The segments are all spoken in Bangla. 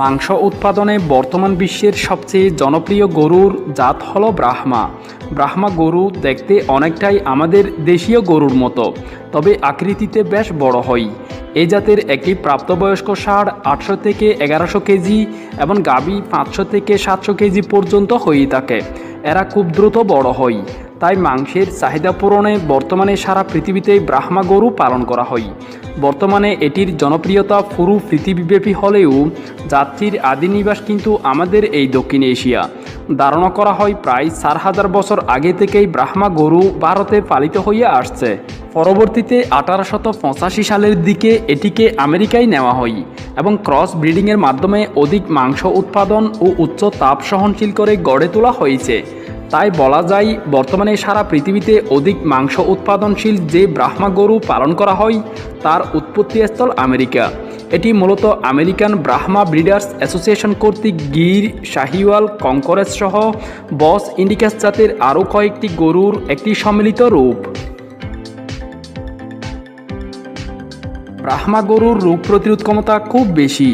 মাংস উৎপাদনে বর্তমান বিশ্বের সবচেয়ে জনপ্রিয় গরুর জাত হল ব্রাহ্মা। ব্রাহ্মা গরু দেখতে অনেকটাই আমাদের দেশীয় গরুর মতো, তবে আকৃতিতে বেশ বড় হয়। এই জাতের একটি প্রাপ্তবয়স্ক ষাঁড় আটশো থেকে এগারোশো কেজি এবং গাভী পাঁচশো থেকে সাতশো কেজি পর্যন্ত হয়ে থাকে। এরা খুব দ্রুত বড় হয়। তাই মাংসের চাহিদা পূরণে বর্তমানে সারা পৃথিবীতে ব্রাহ্মা গরু পালন করা হয়। বর্তমানে এটির জনপ্রিয়তা পুরো পৃথিবীব্যাপী হলেও যাত্রীর আদি নিবাস কিন্তু আমাদের এই দক্ষিণ এশিয়া। ধারণা করা হয় প্রায় চার হাজার বছর আগে থেকেই ব্রাহ্মা গরু ভারতে পালিত হইয়া আসছে। পরবর্তীতে আঠারোশত পঁচাশি সালের দিকে এটিকে আমেরিকায় নেওয়া হয় এবং ক্রস ব্রিডিংয়ের মাধ্যমে অধিক মাংস উৎপাদন ও উচ্চ তাপ সহনশীল করে গড়ে তোলা হয়েছে। তাই বলা যায়, বর্তমানে সারা পৃথিবীতে অধিক মাংস উৎপাদনশীল যে ব্রাহ্মা গরু পালন করা হয়, তার উৎপত্তিস্থল আমেরিকা। এটি মূলত আমেরিকান ব্রাহ্মা ব্রিডার্স অ্যাসোসিয়েশন কর্তৃক গির, শাহিওয়াল, কঙ্করেজ সহ বস ইন্ডিকাস জাতের আরও কয়েকটি গরুর একটি সম্মিলিত রূপ। ব্রাহ্মা গরুর রোগ প্রতিরোধ ক্ষমতা খুব বেশি।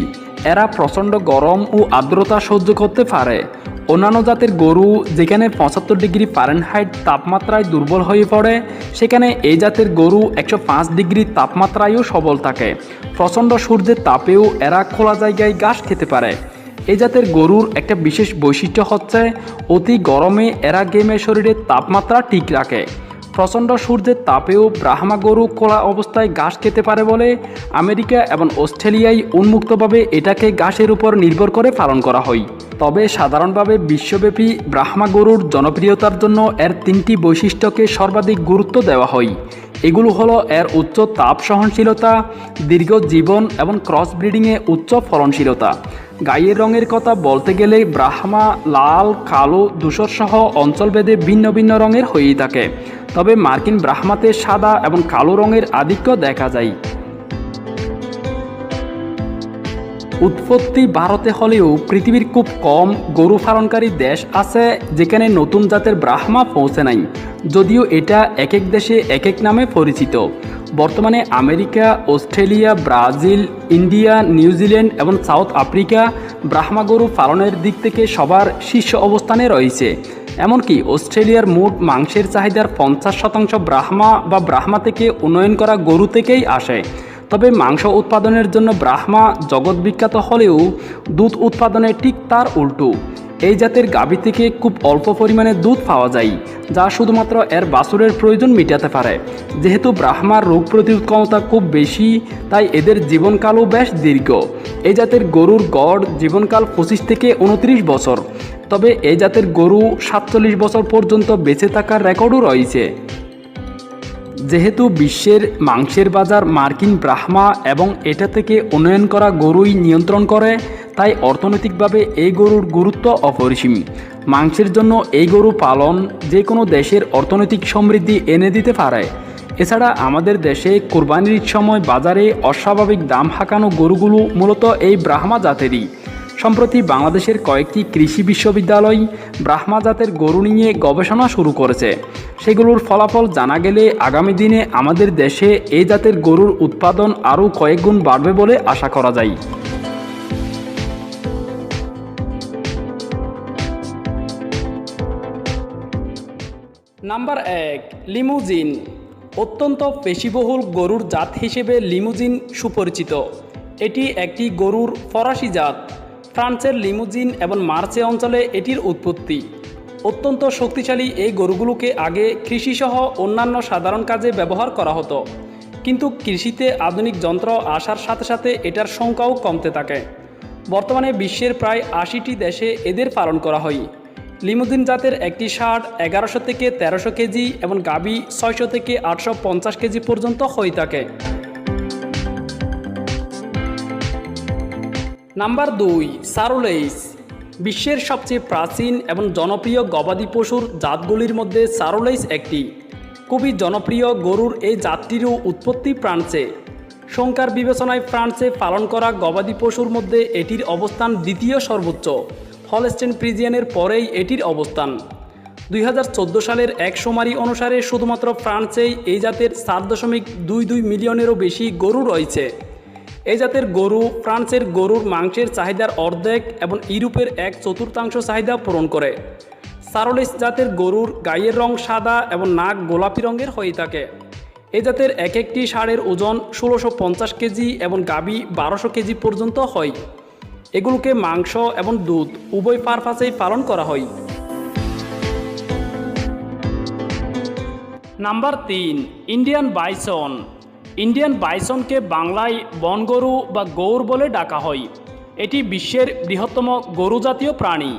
এরা প্রচণ্ড গরম ও আর্দ্রতা সহ্য করতে পারে। অন্যান্য জাতের গরু যেখানে পঁচাত্তর ডিগ্রি ফারেনহাইট তাপমাত্রায় দুর্বল হয়ে পড়ে, সেখানে এই জাতের গরু একশো পাঁচ ডিগ্রি তাপমাত্রায়ও সবল থাকে। প্রচণ্ড সূর্যের তাপেও এরা খোলা জায়গায় ঘাস খেতে পারে। এই জাতের গরুর একটা বিশেষ বৈশিষ্ট্য হচ্ছে, অতি গরমে এরা গেমে শরীরের তাপমাত্রা ঠিক রাখে। প্রচণ্ড সূর্যের তাপেও ব্রাহ্মা গরু খোলা অবস্থায় ঘাস খেতে পারে বলে আমেরিকা এবং অস্ট্রেলিয়ায় উন্মুক্তভাবে এটাকে ঘাসের উপর নির্ভর করে পালন করা হয়। তবে সাধারণভাবে বিশ্বব্যাপী ব্রাহ্মা গরুর জনপ্রিয়তার জন্য এর তিনটি বৈশিষ্ট্যকে সর্বাধিক গুরুত্ব দেওয়া হয়। এগুলো হলো এর উচ্চ তাপ সহনশীলতা দীর্ঘ জীবন এবং ক্রস ব্রিডিংয়ে উচ্চ ফলনশীলতা। গায়ের রঙের কথা বলতে গেলে ব্রাহ্মা, লাল, কালো, ধূসর সহ অঞ্চলভেদে ভিন্ন ভিন্ন রঙের হয়েই থাকে। তবে মার্কিন ব্রাহ্মাতে সাদা এবং কালো রঙের আধিক্য দেখা যায়। উৎপত্তি ভারতে হলেও পৃথিবীর খুব কম গরু পালনকারী দেশ আছে যেখানে নতুন জাতের ব্রাহ্মা পৌঁছে নাই, যদিও এটা এক এক দেশে এক এক নামে পরিচিত। বর্তমানে America, Australia, Brazil, India New Zealand এবং সাউথ আফ্রিকা ব্রাহ্মা গরু পালনের দিক থেকে সবার শীর্ষ অবস্থানে রয়েছে। এমনকি অস্ট্রেলিয়ার মোট মাংসের চাহিদার পঞ্চাশ শতাংশ ব্রাহ্মা বা ব্রাহ্মা থেকে উন্নয়ন করা গরু থেকেই আসে। তবে মাংস উৎপাদনের জন্য ব্রাহ্মা জগৎ বিখ্যাত হলেও দুধ উৎপাদনে ঠিক তার উল্টো। এই জাতের গাভী থেকে খুব অল্প পরিমাণে দুধ পাওয়া যায়, যা শুধুমাত্র এর বাছুরের প্রয়োজন মেটাতে পারে। যেহেতু ব্রাহ্মার রোগ প্রতিরোধ ক্ষমতা খুব বেশি, তাই এদের জীবনকালও বেশ দীর্ঘ। এই জাতের গরুর গড় জীবনকাল পঁচিশ থেকে উনত্রিশ বছর। তবে এই জাতের গরু সাতচল্লিশ বছর পর্যন্ত বেঁচে থাকার রেকর্ডও রয়েছে। যেহেতু বিশ্বের মাংসের বাজার মার্কিন ব্রাহ্মা এবং এটা থেকে উন্নয়ন করা গরুই নিয়ন্ত্রণ করে তাই অর্থনৈতিকভাবে এই গরুর গুরুত্ব অপরিসীম। মাংসের জন্য এই গরু পালন যে কোনো দেশের অর্থনৈতিক সমৃদ্ধি এনে দিতে পারে। এছাড়া আমাদের দেশে কোরবানির সময় বাজারে অস্বাভাবিক দাম হাঁকানো গরুগুলো মূলত এই ব্রাহ্মা জাতেরই। সম্প্রতি বাংলাদেশের কয়েকটি কৃষি বিশ্ববিদ্যালয় ব্রাহ্মা জাতের গরু নিয়ে গবেষণা শুরু করেছে। সেগুলোর ফলাফল জানা গেলে আগামী দিনে আমাদের দেশে এই জাতের গরুর উৎপাদন আরও কয়েক গুণ বাড়বে বলে আশা করা যায়। নাম্বার এক, লিমুজিন। অত্যন্ত পেশিবহুল গরুর জাত হিসেবে লিমুজিন সুপরিচিত। এটি একটি গরুর ফরাসি জাত। ফ্রান্সের লিমুজিন এবং মার্চে অঞ্চলে এটির উৎপত্তি। অত্যন্ত শক্তিশালী এই গরুগুলোকে আগে কৃষিসহ অন্যান্য সাধারণ কাজে ব্যবহার করা হতো। কিন্তু কৃষিতে আধুনিক যন্ত্র আসার সাথে সাথে এটার সংখ্যাও কমতে থাকে। বর্তমানে বিশ্বের প্রায় আশিটি দেশে এদের পালন করা হয়। লিমুদিন জাতের একটি ষাট এগারোশো থেকে তেরোশো কেজি এবং গাবি ছয়শো থেকে আটশো পঞ্চাশ কেজি পর্যন্ত হয়ে থাকে। নাম্বার দুই, সারোলেইস। বিশ্বের সবচেয়ে প্রাচীন এবং জনপ্রিয় গবাদি পশুর জাতগুলির মধ্যে সারোলেইস একটি। খুবই জনপ্রিয় গরুর এই জাতটিরও উৎপত্তি ফ্রান্সে। সংখ্যার বিবেচনায় ফ্রান্সে পালন করা গবাদি পশুর মধ্যে এটির অবস্থান দ্বিতীয় সর্বোচ্চ। হলস্টেন প্রিজিয়ানের পরেই এটির অবস্থান। দুই হাজার চোদ্দ সালের এক সুমারি অনুসারে শুধুমাত্র ফ্রান্সেই এই জাতের সাত দশমিক দুই দুই মিলিয়নেরও বেশি গরু রয়েছে। এই জাতের গরু ফ্রান্সের গরুর মাংসের চাহিদার অর্ধেক এবং ইউরোপের এক চতুর্থাংশ চাহিদা পূরণ করে। সারোলিস জাতের গরুর গায়ের রং সাদা এবং নাক গোলাপি রঙের হয়ে থাকে। এই জাতের এক একটি ষাঁড়ের ওজন ষোলোশো কেজি এবং গাবি বারোশো কেজি পর্যন্ত হয়। এগুলোকে মাংস এবং দুধ উভয় পারপাসেই পালন করা হয়। নাম্বার তিন, ইন্ডিয়ান বাইসন। ইন্ডিয়ান বাইসনকে বাংলায় বনগরু বা গৌর বলে ডাকা হয়। এটি বিশ্বের বৃহত্তম গরু জাতীয় প্রাণী।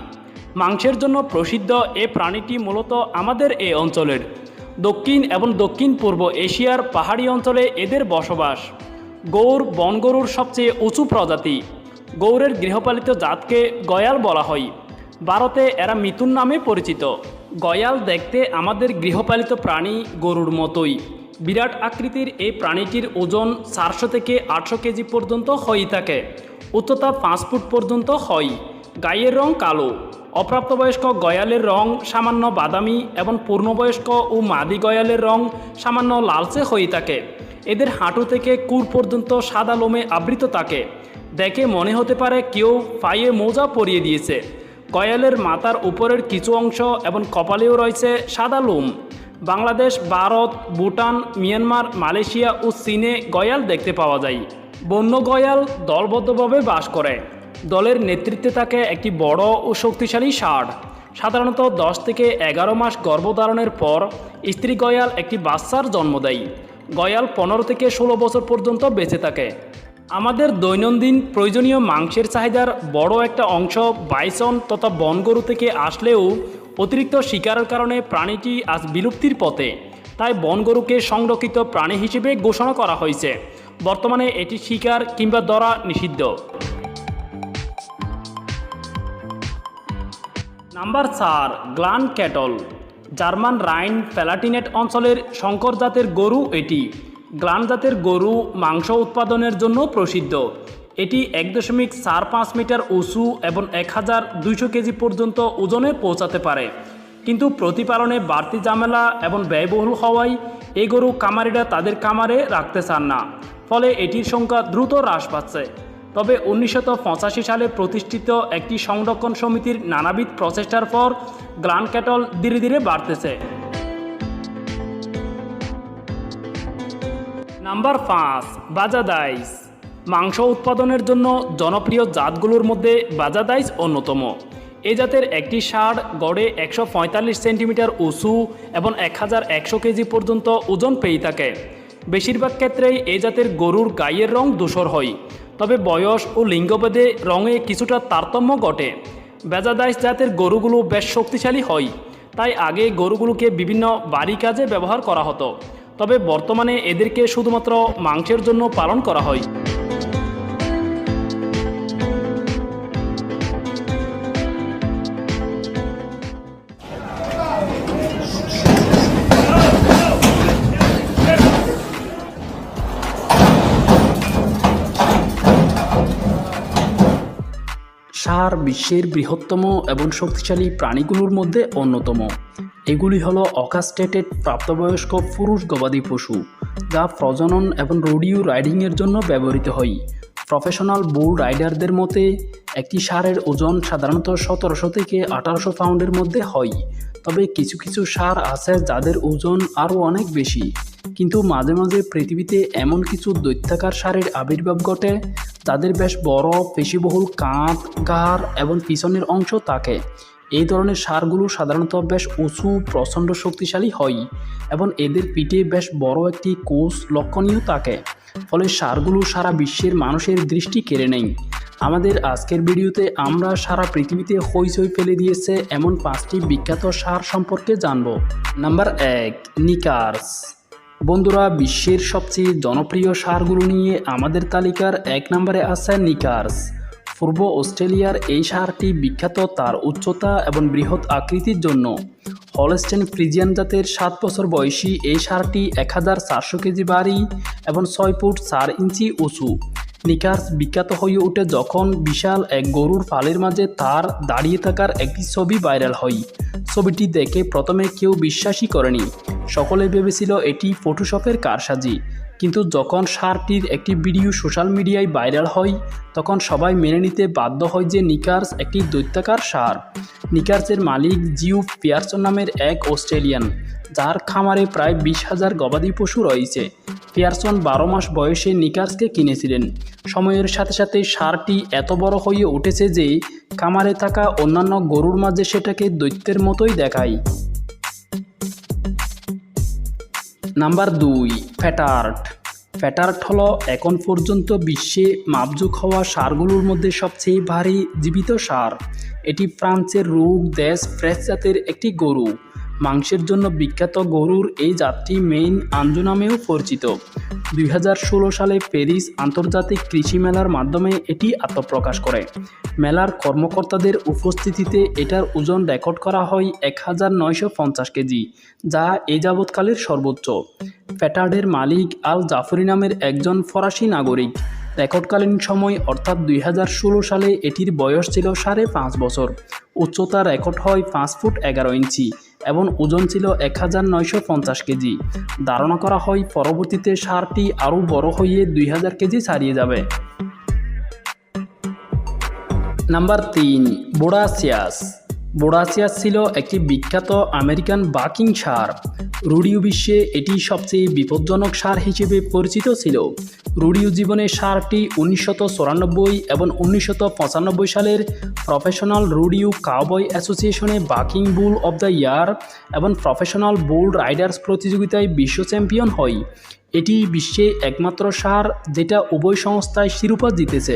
মাংসের জন্য প্রসিদ্ধ এ প্রাণীটি মূলত আমাদের এ অঞ্চলের। দক্ষিণ এবং দক্ষিণ পূর্ব এশিয়ার পাহাড়ি অঞ্চলে এদের বসবাস। গৌর বনগরুর সবচেয়ে উঁচু প্রজাতি। গৌরের গৃহপালিত জাতকে গয়াল বলা হয়। ভারতে এরা মিথুন নামে পরিচিত। গয়াল দেখতে আমাদের গৃহপালিত প্রাণী গরুর মতোই। বিরাট আকৃতির এই প্রাণীটির ওজন চারশো থেকে আটশো কেজি পর্যন্ত হয়ে থাকে। উচ্চতা পাঁচ ফুট পর্যন্ত হয়। গায়ের রং কালো। অপ্রাপ্তবয়স্ক গয়ালের রং সামান্য বাদামি এবং পূর্ণবয়স্ক ও মাদি গয়ালের রং সামান্য লালচে হয়ে থাকে। এদের হাঁটু থেকে কুর পর্যন্ত সাদা লোমে আবৃত থাকে। দেখে মনে হতে পারে কেউ পায়ে মোজা পরিয়ে দিয়েছে। গয়ালের মাথার উপরের কিছু অংশ এবং কপালেও রয়েছে সাদা লোম। বাংলাদেশ, ভারত, ভুটান, মিয়ানমার, মালয়েশিয়া ও চীনে গয়াল দেখতে পাওয়া যায়। বন্য গয়াল দলবদ্ধভাবে বাস করে। দলের নেতৃত্বে থাকে একটি বড় ও শক্তিশালী ষাঁড়। সাধারণত দশ থেকে এগারো মাস গর্ভধারণের পর স্ত্রী গয়াল একটি বাচ্চার জন্ম দেয়। গয়াল পনেরো থেকে ষোলো বছর পর্যন্ত বেঁচে থাকে। আমাদের দৈনন্দিন প্রয়োজনীয় মাংসের চাহিদার বড় একটা অংশ বাইসন তথা বনগরু থেকে আসলেও অতিরিক্ত শিকারের কারণে প্রাণীটি আজ বিলুপ্তির পথে। তাই বনগরুকে সংরক্ষিত প্রাণী হিসেবে ঘোষণা করা হয়েছে। বর্তমানে এটি শিকার কিংবা ধরা নিষিদ্ধ। নাম্বার চার, Glan cattle. German Rhine Palatinate অঞ্চলের শঙ্কর জাতের গরু এটি। গ্লান জাতের গরু, মাংস উৎপাদনের জন্য প্রসিদ্ধ। এটি এক দশমিক চার পাঁচ মিটার উঁচু এবং এক হাজার দুইশো কেজি পর্যন্ত ওজনে পৌঁছাতে পারে। কিন্তু প্রতিপালনে বাড়তি ঝামেলা এবং ব্যয়বহুল হওয়ায় এই গরু কামারিরা তাদের কামারে রাখতে চান না। ফলে এটির সংখ্যা দ্রুত হ্রাস পাচ্ছে। তবে উনিশশো পঁচাশি সালে প্রতিষ্ঠিত একটি সংরক্ষণ সমিতির নানাবিধ প্রচেষ্টার পর গ্লান ক্যাটল ধীরে ধীরে বাড়তেছে। নাম্বার পাঁচ, বাজাদাইস। মাংস উৎপাদনের জন্য জনপ্রিয় জাতগুলোর মধ্যে বাজাদাইস অন্যতম। এই জাতের একটি ষাঁড় গড়ে একশো পঁয়তাল্লিশ সেন্টিমিটার উঁচু এবং এক হাজার একশো কেজি পর্যন্ত ওজন পেয়ে থাকে। বেশিরভাগ ক্ষেত্রেই এই জাতের গরুর গায়ের রং ধূসর হয়, তবে বয়স ও লিঙ্গভেদে রঙে কিছুটা তারতম্য ঘটে। বেজাদাইস জাতের গরুগুলো বেশ শক্তিশালী হয়, তাই আগে গরুগুলোকে বিভিন্ন বাড়ি কাজে ব্যবহার করা হতো। তবে বর্তমানে এদেরকে শুধুমাত্র মাংসের জন্য পালন করা হয়। ষাঁড় বিশ্বের বৃহত্তম এবং শক্তিশালী প্রাণীগুলোর মধ্যে অন্যতম। এগুলি হলো অকাস্টেটেড প্রাপ্তবয়স্ক পুরুষ গবাদি পশু, যা প্রজনন এবং রোডিও রাইডিংয়ের জন্য ব্যবহৃত হয়। প্রফেশনাল বুল রাইডারদের মতে, একটি সারের ওজন সাধারণত সতেরোশো থেকে আঠারোশো পাউন্ডের মধ্যে হয়। তবে কিছু কিছু সার আছে যাদের ওজন আরও অনেক বেশি। কিন্তু মাঝে মাঝে পৃথিবীতে এমন কিছু দৈত্যাকার সারের আবির্ভাব ঘটে, যাদের বেশ বড়, পেশিবহুল কাঁধ ঘাড় এবং পিছনের অংশ থাকে। এই ধরনের সারগুলো সাধারণত বেশ উঁচু, প্রচণ্ড শক্তিশালী হয় এবং এদের পিঠে বেশ বড় একটি কোষ লক্ষণীয় থাকে। ফলে সারগুলো সারা বিশ্বের মানুষের দৃষ্টি কেড়ে নেয়। আমাদের আজকের ভিডিওতে আমরা সারা পৃথিবীতে হইচই ফেলে দিয়েছে এমন পাঁচটি বিখ্যাত সার সম্পর্কে জানব। নাম্বার এক, নিকার্স। বন্ধুরা, বিশ্বের সবচেয়ে জনপ্রিয় সারগুলো নিয়ে আমাদের তালিকার এক নম্বরে আছে নিকার্স। পূর্ব অস্ট্রেলিয়ার এই সারটি বিখ্যাত তার উচ্চতা এবং বৃহৎ আকৃতির জন্য। হলস্টেন ফ্রিজিয়ান জাতের সাত বছর বয়সী এই সারটি এক হাজার চারশো কেজি বাড়ি এবং ছয় ফুট চার ইঞ্চি উঁচু। নিকার্স বিখ্যাত হয়ে ওঠে যখন বিশাল এক গরুর ফালের মাঝে তার দাঁড়িয়ে থাকার একটি ছবি ভাইরাল হয়। ছবিটি দেখে প্রথমে কেউ বিশ্বাসই করেনি। সকলে ভেবেছিল এটি ফটোশপের কারসাজি। কিন্তু যখন সারটির একটি ভিডিও সোশ্যাল মিডিয়ায় ভাইরাল হয়, তখন সবাই মেনে নিতে বাধ্য হয় যে নিকার্স একটি দৈত্যাকার সার। নিকার্সের মালিক জিউ পিয়ারসন নামের এক অস্ট্রেলিয়ান, যার খামারে প্রায় বিশ হাজার গবাদি পশু রয়েছে। পিয়ারসন বারো মাস বয়সে নিকার্সকে কিনেছিলেন। সময়ের সাথে সাথে সারটি এত বড় হয়ে উঠেছে যে খামারে থাকা অন্যান্য গরুর মাঝে সেটাকে দৈত্যের মতোই দেখায়। নাম্বার দুই ফ্যাটার্ট ফ্যাটার্ট হলো এখন পর্যন্ত বিশ্বে মাপজুক হওয়া সারগুলোর মধ্যে সবচেয়ে ভারী জীবিত সার। এটি ফ্রান্সের রোগ দেশ ফ্রেস জাতের একটি গরু। মাংসের জন্য বিখ্যাত গরুর এই জাতটি মেইন আঞ্জু নামেও পরিচিত। দুই হাজার ষোলো সালে প্যারিস আন্তর্জাতিক কৃষি মেলার মাধ্যমে এটি আত্মপ্রকাশ করে। মেলার কর্মকর্তাদের উপস্থিতিতে এটার ওজন রেকর্ড করা হয় এক হাজার নয়শো পঞ্চাশ কেজি, যা এ যাবৎকালের সর্বোচ্চ। প্যাটার্ডের মালিক আল জাফরি নামের একজন ফরাসি নাগরিক। রেকর্ডকালীন সময়, অর্থাৎ দুই হাজার ষোলো সালে এটির বয়স ছিল সাড়ে পাঁচ বছর। উচ্চতা রেকর্ড হয় পাঁচ ফুট এগারো ইঞ্চি। এবং ওজন ছিল এক হাজার নয়শো পঞ্চাশ কেজি। ধারণা করা হয় পরবর্তীতে সারটি আরও বড় হয়ে দুই হাজার কেজি ছাড়িয়ে যাবে। নাম্বার তিন বোডাসিয়াস বোডাসিয়াস ছিল একটি বিখ্যাত আমেরিকান বাকিং সার। রুডিও বিশ্বে এটি সবচেয়ে বিপজ্জনক সার হিসেবে পরিচিত ছিল। রুডিও জীবনে সারটি উনিশশত চুরানব্বই এবং উনিশশত পঁচানব্বই সালের professional rodeo cowboy অ্যাসোসিয়েশনে bucking bull of the year এবং প্রফেশনাল বুল রাইডার্স প্রতিযোগিতায় বিশ্ব চ্যাম্পিয়ন হয়। এটি বিশ্বে একমাত্র সার যেটা উভয় সংস্থায় শিরোপা জিতেছে।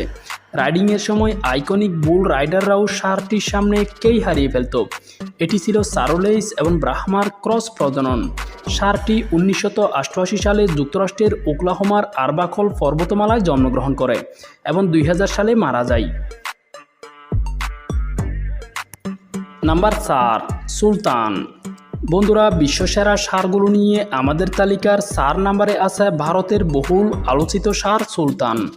রাইডিংয়ের সময় আইকনিক বুল রাইডাররাও সারটির সামনে কেই হারিয়ে ফেলত। এটি ছিল সারোলেইস এবং ব্রাহ্মার ক্রস প্রজনন। সারটি উনিশশত সালে যুক্তরাষ্ট্রের ওকলাহোমার আরবাখল পর্বতমালায় জন্মগ্রহণ করে এবং দুই হাজার সালে মারা যায়। নাম্বার চার, সুলতান। বন্ধুরা, বিশ্বসেরা সারগুলো নিয়ে আমাদের তালিকার সার নাম্বারে আছে ভারতের বহুল আলোচিত সার সুলতান।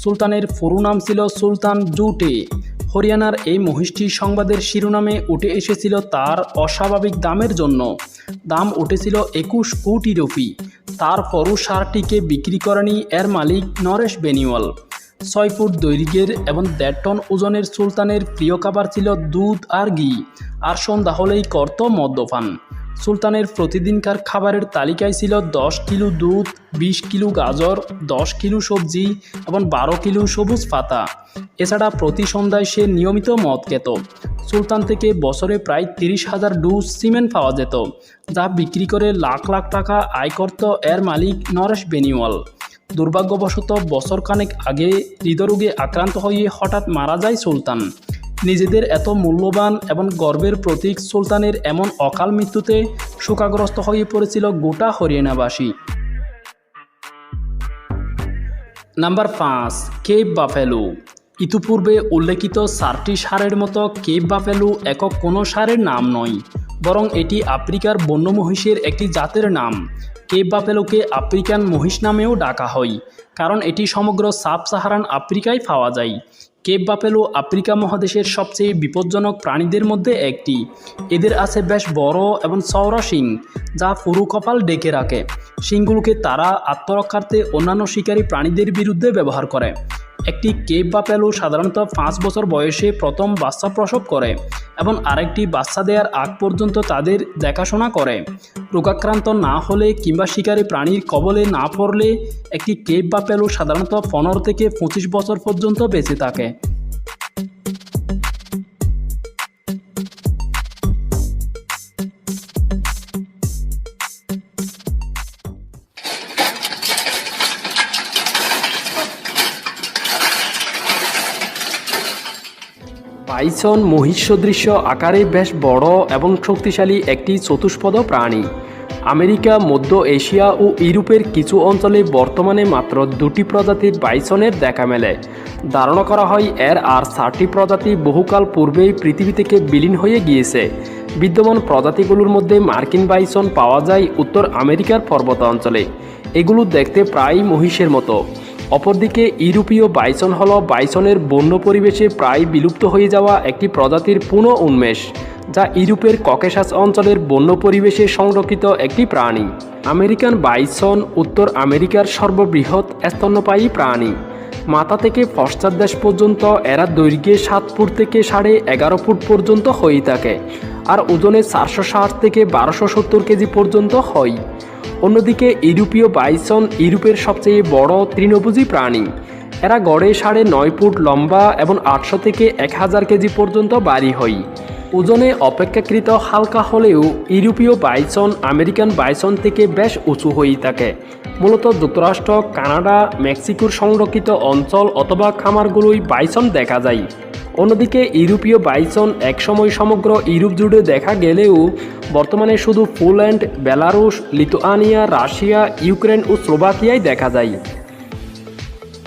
সুলতানের পুরো নাম ছিল সুলতান জুটে। হরিয়ানার এই মহিষটি সংবাদের শিরোনামে উঠে এসেছিল তার অস্বাভাবিক দামের জন্য। দাম উঠেছিল একুশ কোটি রুপি। তার তারপরও সারটিকে বিক্রি করেনি এর মালিক নরেশ বেনিওয়াল। ছয় ফুট দৈর্ঘ্যের এবং দেড় টন ওজনের সুলতানের প্রিয় খাবার ছিল দুধ আর ঘি। আর সন্ধ্যা হলেই করত মদ্যপান। সুলতানের প্রতিদিনকার খাবারের তালিকায় ছিল দশ কিলো দুধ, বিশ কিলো গাজর, দশ কিলো সবজি এবং বারো কিলো সবুজ পাতা। এছাড়া প্রতি সন্ধ্যায় সে নিয়মিত মদ খেত। সুলতান থেকে বছরে প্রায় তিরিশ হাজার ডুজ সিমেন্ট পাওয়া যেত, যা বিক্রি করে লাখ লাখ টাকা আয় করত এর মালিক নরেশ বেনিওয়াল। দুর্ভাগ্যবশত বছর বছরখানেক আগে হৃদরোগে আক্রান্ত হয়ে হঠাৎ মারা যায় সুলতান। নিজেদের এত মূল্যবান এবং গর্বের প্রতীক সুলতানের এমন অকাল মৃত্যুতে শোকাগ্রস্ত হয়ে পড়েছিল গোটা হরিয়ানাবাসী। নাম্বার পাঁচ, কেপ বাফেলু। ইতিপূর্বে উল্লেখিত সারটি সারের মতো কেপ বাফেলু একক কোনো সারের নাম নয়। বরং এটি আফ্রিকার বন্য মহিষের একটি জাতের নাম। কেপ বাপেলোকে আফ্রিকান মহিষ নামেও ডাকা হয়, কারণ এটি সমগ্র সাব সাহারান আফ্রিকায় পাওয়া যায়। কেপ বাফেলো আফ্রিকা মহাদেশের সবচেয়ে বিপজ্জনক প্রাণীদের মধ্যে একটি। এদের আছে বেশ বড় এবং চওড়া শিং, যা পুরু কপাল ডেকে রাখে। শিংগুলোকে তারা আত্মরক্ষার্থে অন্যান্য শিকারী প্রাণীদের বিরুদ্ধে ব্যবহার করে। একটি কেপ বা পেলু সাধারণত পাঁচ বছর বয়সে প্রথম বাচ্চা প্রসব করে এবং আরেকটি বাচ্চা দেওয়ার আগ পর্যন্ত তাদের দেখাশোনা করে। রোগাক্রান্ত না হলে কিংবা শিকারী প্রাণীর কবলে না পড়লে একটি কেপ বা পেলু সাধারণত পনেরো থেকে পঁচিশ বছর পর্যন্ত বেঁচে থাকে। পাইসন মহিষ সদৃশ্য আকারে বেশ বড় এবং শক্তিশালী একটি চতুষ্পদ প্রাণী। আমেরিকা, মধ্য এশিয়া ও ইউরোপের কিছু অঞ্চলে বর্তমানে মাত্র দুটি প্রজাতির বাইসনের দেখা মেলে। ধারণা করা হয়, এর আর চারটি প্রজাতি বহুকাল পূর্বেই পৃথিবী থেকে বিলীন হয়ে গিয়েছে। বিদ্যমান প্রজাতিগুলোর মধ্যে মার্কিন বাইসন পাওয়া যায় উত্তর আমেরিকার পর্বত অঞ্চলে এগুলো দেখতে প্রায় মহিষের মতো। অপরদিকে ইউরোপীয় বাইসন হল বাইসনের বন্য পরিবেশে প্রায় বিলুপ্ত হয়ে যাওয়া একটি প্রজাতির পুনঃ উন্মেষ, যা ইউরোপের ককেশাস অঞ্চলের বন্য পরিবেশে সংরক্ষিত একটি প্রাণী। আমেরিকান বাইসন উত্তর আমেরিকার সর্ববৃহৎ স্তন্যপায়ী প্রাণী। মাথা থেকে পশ্চাৎদেশ পর্যন্ত এরা দৈর্ঘ্যে সাত ফুট থেকে সাড়ে এগারো ফুট পর্যন্ত হয়ে থাকে, আর ওজনে চারশো ষাট থেকে বারোশো সত্তর কেজি পর্যন্ত হয়। অন্যদিকে ইউরোপীয় বাইসন ইউরোপের সবচেয়ে বড় তৃণভোজী প্রাণী। এরা গড়ে সাড়ে নয় ফুট লম্বা এবং আটশো থেকে এক হাজার কেজি পর্যন্ত বাড়ি হয়। ওজনে অপেক্ষাকৃত হালকা হলেও ইউরোপীয় বাইসন, আমেরিকান বাইসন থেকে বেশ উঁচু হয়ে থাকে। মূলত যুক্তরাষ্ট্র, কানাডা, মেক্সিকোর সংরক্ষিত অঞ্চল অথবা খামারগুলোই বাইসন দেখা যায়। অন্যদিকে ইউরোপীয় বাইসন একসময় সমগ্র ইউরোপ জুড়ে দেখা গেলেও বর্তমানে শুধু Poland, Belarus, Lithuania, Russia, Ukraine ও স্লোভাকিয়ায় দেখা যায়।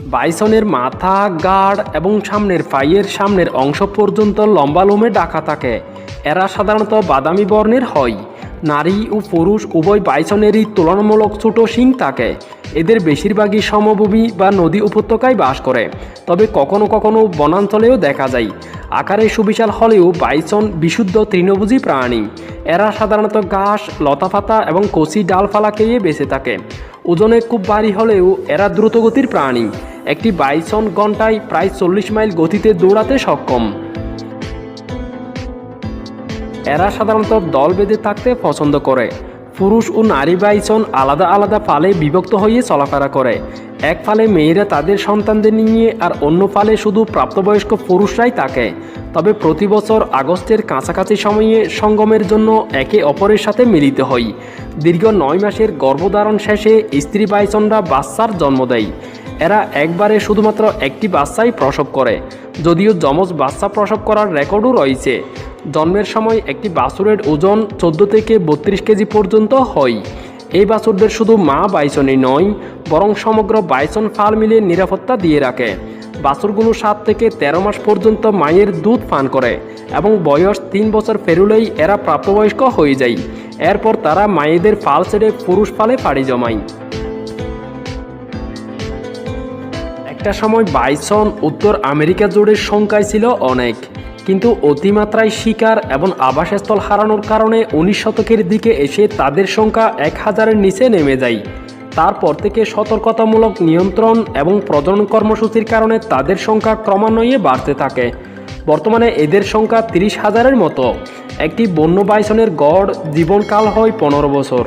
বাইসনের মাথা গাড় এবং সামনের পায়ের সামনের অংশ পর্যন্ত লম্বা লোমে ডাকা থাকে। এরা সাধারণত বাদামি বর্ণের হয়। নারী ও পুরুষ উভয় বাইসনেরই তুলনামূলক ছোট শিং থাকে। এদের বেশিরভাগই সমভূমি বা নদী উপত্যকায় বাস করে। তবে কখনো কখনো বনাঞ্চলেও দেখা যায়। আকারে সুবিশাল হলেও বাইসন বিশুদ্ধ তৃণভোজী প্রাণী। এরা সাধারণত ঘাস, লতাপাতা এবং কচি ডালপালা খেয়ে বেঁচে থাকে। ওজনে খুব ভারী হলেও এরা দ্রুতগতির প্রাণী। একটি বাইসন ঘন্টায় প্রায় চল্লিশ মাইল গতিতে দৌড়াতে সক্ষম। এরা সাধারণত দল বেঁধে থাকতে পছন্দ করে। পুরুষ ও নারী বাইসন আলাদা আলাদা ফালে বিভক্ত হয়ে চলাফেরা করে। এক ফালে মেয়েরা তাদের সন্তানদের নিয়ে আর অন্য ফালে শুধু প্রাপ্তবয়স্ক পুরুষরাই থাকে। তবে প্রতি বছর আগস্টের কাছাকাছি সময়ে সঙ্গমের জন্য একে অপরের সাথে মিলিত হয় দীর্ঘ নয় মাসের গর্ভধারণ শেষে স্ত্রী বাইসনরা বাচ্চার জন্ম দেয়। এরা একবারে শুধুমাত্র একটি বাচ্চাই প্রসব করে। যদিও যমজ বাচ্চা প্রসব করার রেকর্ডও রয়েছে। জন্মের সময় একটি বাছুরের ওজন চোদ্দ থেকে বত্রিশ কেজি পর্যন্ত হয়। এই বাছুরদের শুধু মা বাইসনই নয়, বরং সমগ্র বাইসন ফাল মিলিয়ে নিরাপত্তা দিয়ে রাখে। বাছুরগুলো সাত থেকে তেরো মাস পর্যন্ত মায়ের দুধ পান করে এবং বয়স তিন বছর পেরুলেই এরা প্রাপ্তবয়স্ক হয়ে যায়। এরপর তারা মায়েদের ফাল ছেড়ে পুরুষ ফালে পাড়ি জমায়। একটা সময় বাইসন উত্তর আমেরিকা জুড়ে সংখ্যায় ছিল অনেক। কিন্তু অতিমাত্রায় শিকার এবং আবাসস্থল হারানোর কারণে উনিশ শতকের দিকে এসে তাদের সংখ্যা এক হাজারের নিচে নেমে যায়। তারপর থেকে সতর্কতামূলক নিয়ন্ত্রণ এবং প্রজনন কর্মসূচির কারণে তাদের সংখ্যা ক্রমান্বয়ে বাড়তে থাকে। বর্তমানে এদের সংখ্যা তিরিশ হাজারের মতো। একটি বন্য বাইসনের গড় জীবনকাল হয় পনেরো বছর।